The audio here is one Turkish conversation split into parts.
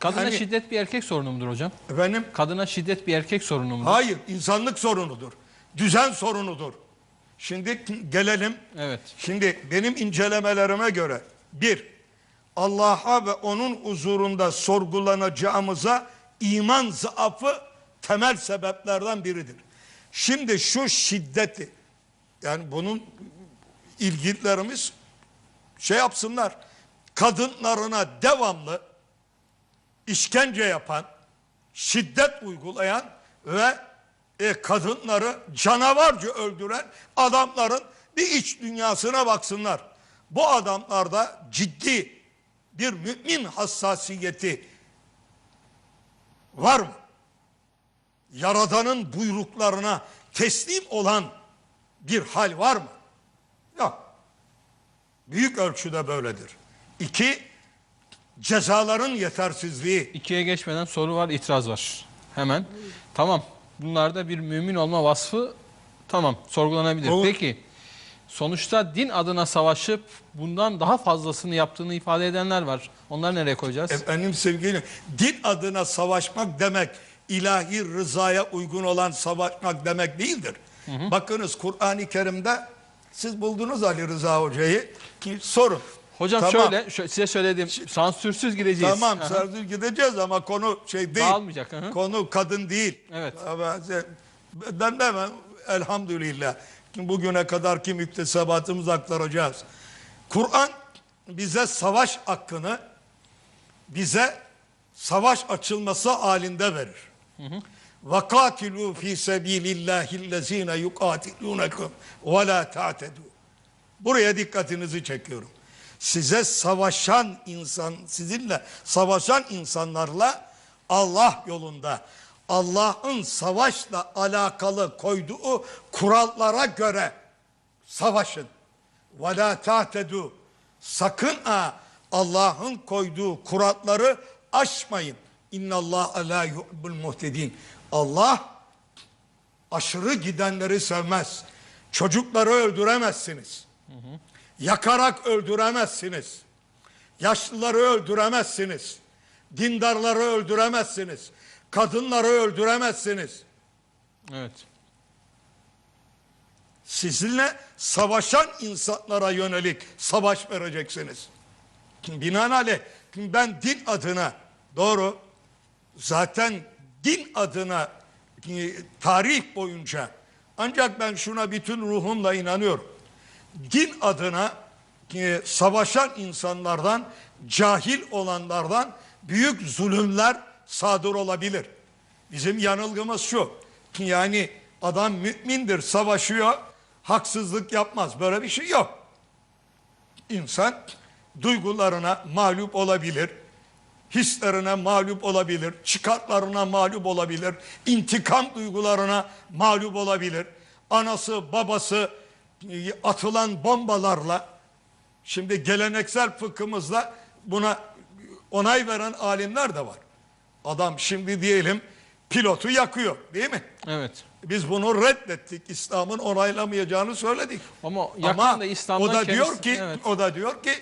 Kadına Yani- şiddet bir erkek sorunu mudur hocam? Efendim? Kadına şiddet bir erkek sorunu mudur? Hayır, insanlık sorunudur. Düzen sorunudur. Şimdi gelelim. Evet. Şimdi benim incelemelerime göre bir, Allah'a ve onun huzurunda sorgulanacağımıza iman zaafı temel sebeplerden biridir. Şimdi şu şiddeti, yani bunun ilgililerimiz şey yapsınlar, kadınlarına devamlı işkence yapan, şiddet uygulayan ve e, kadınları canavarca öldüren adamların bir iç dünyasına baksınlar. Bu adamlarda ciddi bir mümin hassasiyeti var mı? Yaradanın buyruklarına teslim olan bir hal var mı? Yok. Büyük ölçüde böyledir. İki, cezaların yetersizliği. İkiye geçmeden soru var, itiraz var. Hemen. Tamam. Bunlarda bir mümin olma vasfı tamam sorgulanabilir. Olur. Peki sonuçta din adına savaşıp bundan daha fazlasını yaptığını ifade edenler var. Onları nereye koyacağız? Efendim sevgili din adına savaşmak demek ilahi rızaya uygun olan savaşmak demek değildir. Bakınız Kur'an-ı Kerim'de siz buldunuz Ali Rıza Hoca'yı ki sorun. Hocam Tamam. şöyle, şö- size söyledim. Sansürsüz gideceğiz. Tamam Aha. Sardül gideceğiz ama konu şey değil. Dağılmayacak. Konu kadın değil. Evet. Ama ben de hemen elhamdülillah. Bugüne kadar ki müktesebatımızı aktaracağız. Kur'an bize savaş hakkını bize savaş açılması halinde verir. وَقَاتِلُوا ف۪ي سَب۪يلِ اللّٰهِ الَّذ۪ينَ يُقَاتِلُونَكُمْ وَلَا تَعْتَدُوا Buraya dikkatinizi çekiyorum. Size savaşan insan, sizinle savaşan insanlarla Allah yolunda Allah'ın savaşla alakalı koyduğu kurallara göre savaşın. Ve la ta'tedu. Sakın ha Allah'ın koyduğu kuralları aşmayın. İnna Allah la yuhibbul muhtedin. Allah aşırı gidenleri sevmez. Çocukları öldüremezsiniz. Yakarak öldüremezsiniz. Yaşlıları öldüremezsiniz. Dindarları öldüremezsiniz. Kadınları öldüremezsiniz. Evet. Sizinle savaşan insanlara yönelik savaş vereceksiniz. Binaenaleyh ben din adına doğru zaten din adına e, tarih boyunca ancak ben şuna bütün ruhumla inanıyorum. Din adına e, savaşan insanlardan, cahil olanlardan büyük zulümler sadır olabilir. Bizim yanılgımız şu. Yani adam mümindir, savaşıyor, haksızlık yapmaz. Böyle bir şey yok. İnsan duygularına mağlup olabilir, hislerine mağlup olabilir, çıkartlarına mağlup olabilir, intikam duygularına mağlup olabilir. Anası, babası atılan bombalarla, şimdi geleneksel fıkhımızda buna onay veren alimler de var. Adam şimdi diyelim pilotu yakıyor değil mi? Evet. Biz bunu reddettik. İslam'ın onaylamayacağını söyledik. Ama da İslam'dan o da diyor kendisi- ki evet. o da diyor ki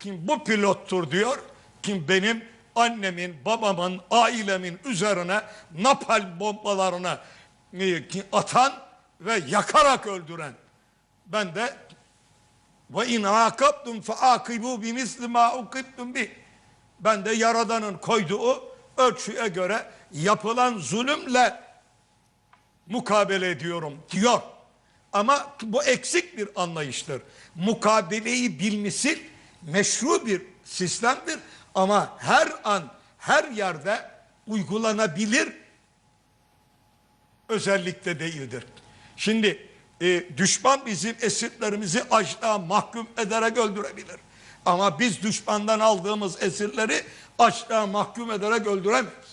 kim bu pilottur diyor. Kim benim annemin, babamın, ailemin üzerine napalm bombalarını atan ve yakarak öldüren. Ben de ve in akabtum fa akibu bi misli ma ukibtum bi. Ben de yaradanın koyduğu ölçüye göre yapılan zulümle mukabele ediyorum diyor. Ama bu eksik bir anlayıştır. Mukabeleyi bilmesi meşru bir sistemdir ama her an her yerde uygulanabilir özellikle değildir. Şimdi e, düşman bizim esirlerimizi açlığa mahkum ederek öldürebilir. Ama biz düşmandan aldığımız esirleri açlığa mahkum ederek öldüremeyiz.